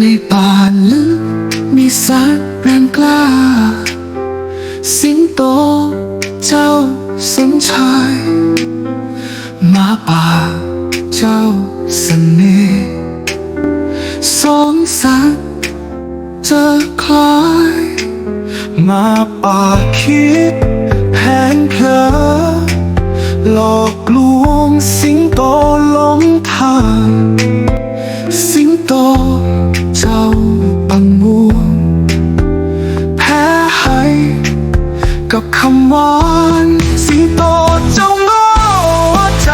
ในป่าลึกมีสัตว์แรงกล้า สิงโตเจ้าสมชายมาป่าเจ้าเสน่ห์สองสัตว์จะคล้ายมาป่าคิดแผงเพลหลอกลวงสิงโตหลงทาง คำหวานสิงโตเจ้าโง่ใจ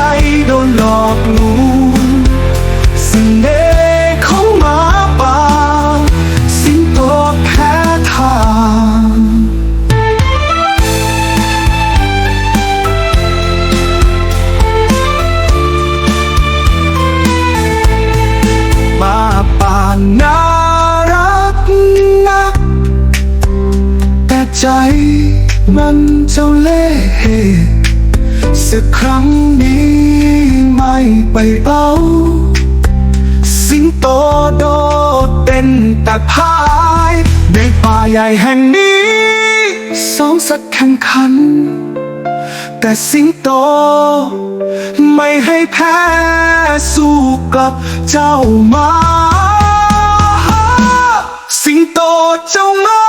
โดนหลอกลวงเสน่ห์ของหมาป่าสิงโตแพ้ทางหมาป่าน่ารักนักแต่ใจ มันเจ้าเล่ห์สักครั้งนี้ไม่ไปเป้าสิงโตโดดเต้นแต่พายในป่าใหญ่แห่งนี้สองสัตว์แข่งขัน แต่สิงโต ไม่ให้แพ้สู้กับเจ้ามา สิงโตเจ้าโง่